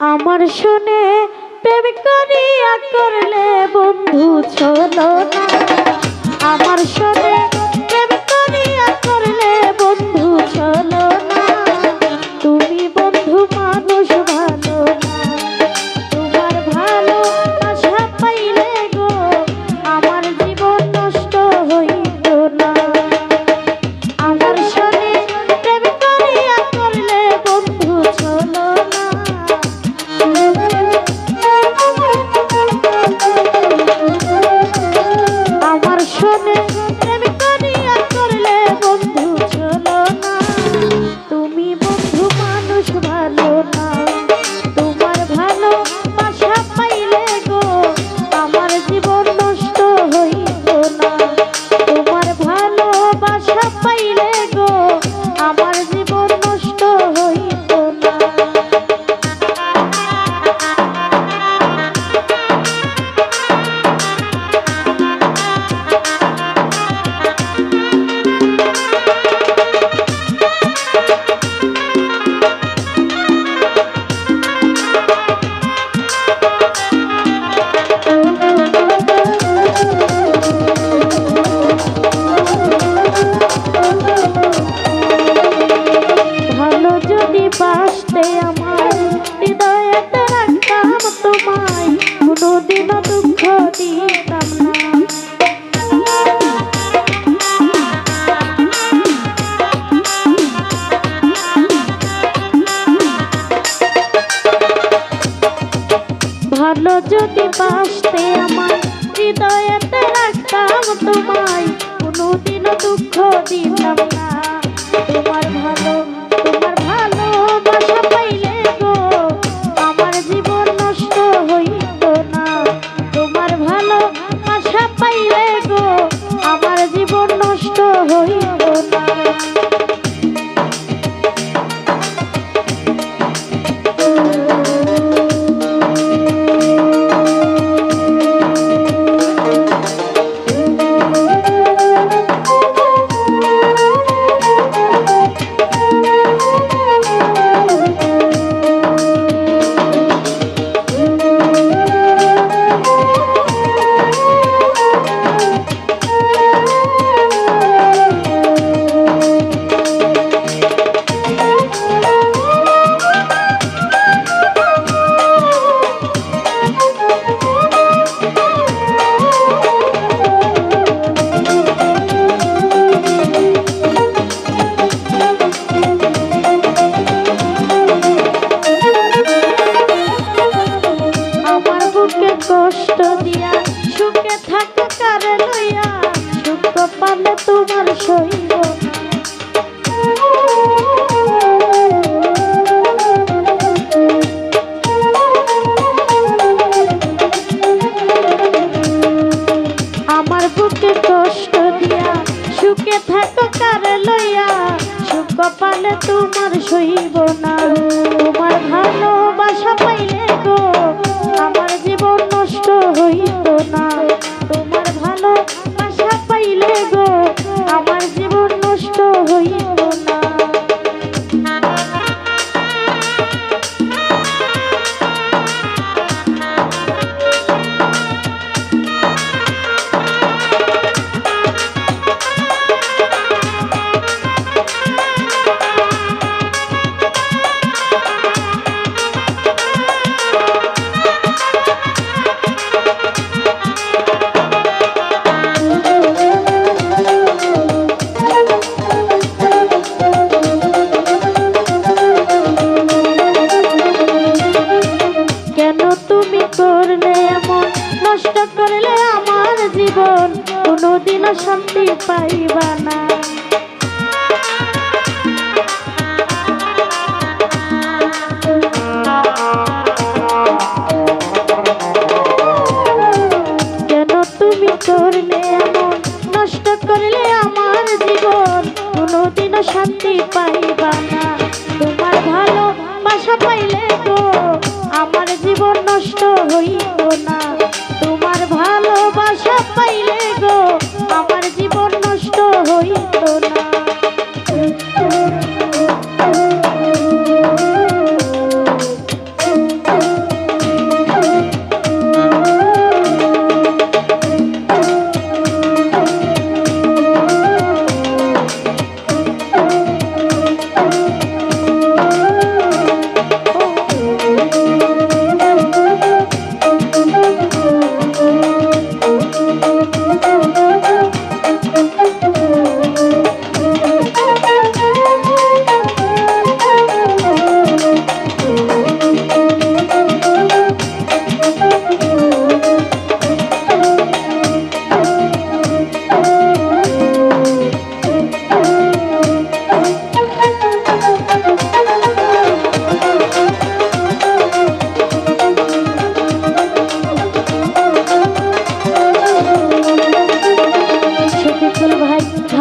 আমার শুনে প্রেম করিয়া করলে বন্ধু চলো না। আমার শুনে ভালো যদি বাসতে আমার হৃদয়েতে রাখতাম তোমায় কোনোদিনও দুঃখ দিতাম না। তোমার ভালো শান্তি পাইবা না। কেন তুমি করলে এমন নষ্ট করলে আমার জীবন? কোনোদিনও শান্তি পাইবা না। তোমার ভালো বাসা পাইলে তো আমার জীবন নষ্ট হইত। কান্দনা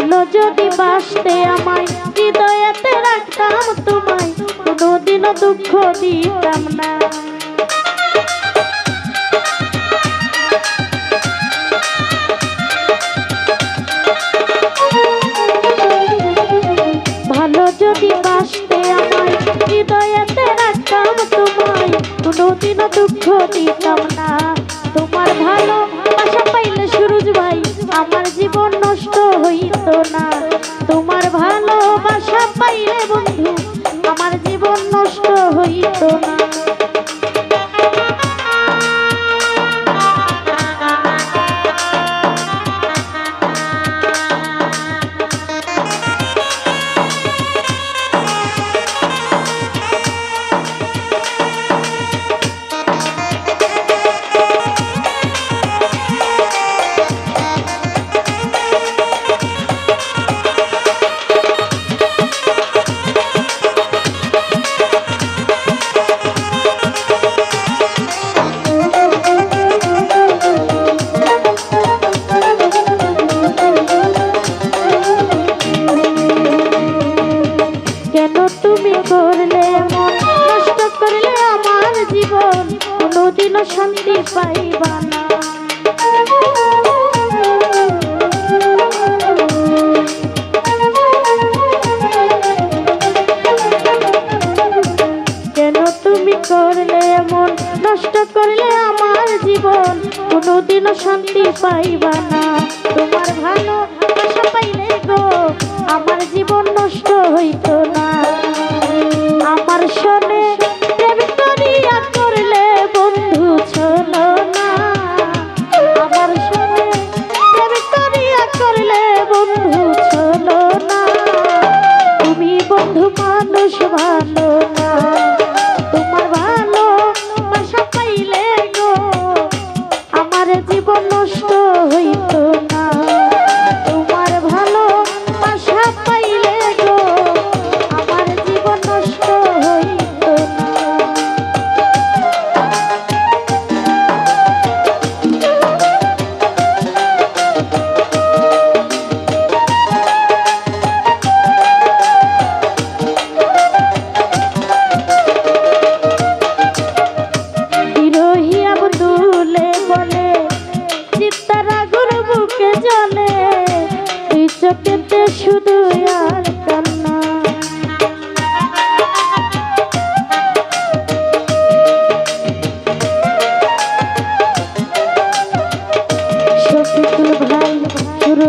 ভালো যদি বাসতে আমায় হৃদয়েতে রাখতাম তোমায় কোনোদিনও দুঃখ দিতাম না। স্বামীরে পাইবা না। কেন তুমি করলে এমন? নষ্ট করলে আমার জীবন। কোনোদিনও শান্তি পাইবা না। তোমার ভালো পাইলে গো, আমার জীবন নষ্ট হইত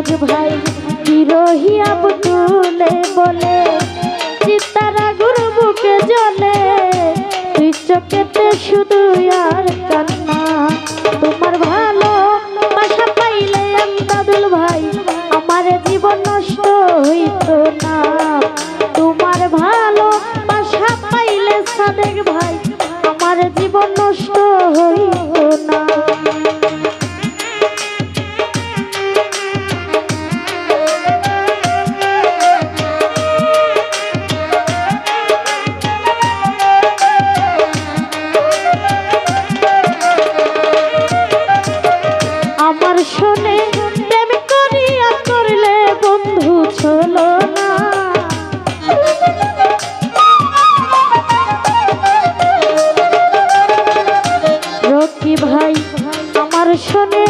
মনির ভাই বিরহিয়া বুতুলে বলে চিত্তারা গুরু বুকে জলে তুই শুধু আর কান্না। তোমার ভালো বাসা পাইলে দাদুল ভাই, আমার জীবন নষ্ট হইত না। তোমার ভালো বাসা পাইলে সাদেক ভাই ভাই আমার শোনে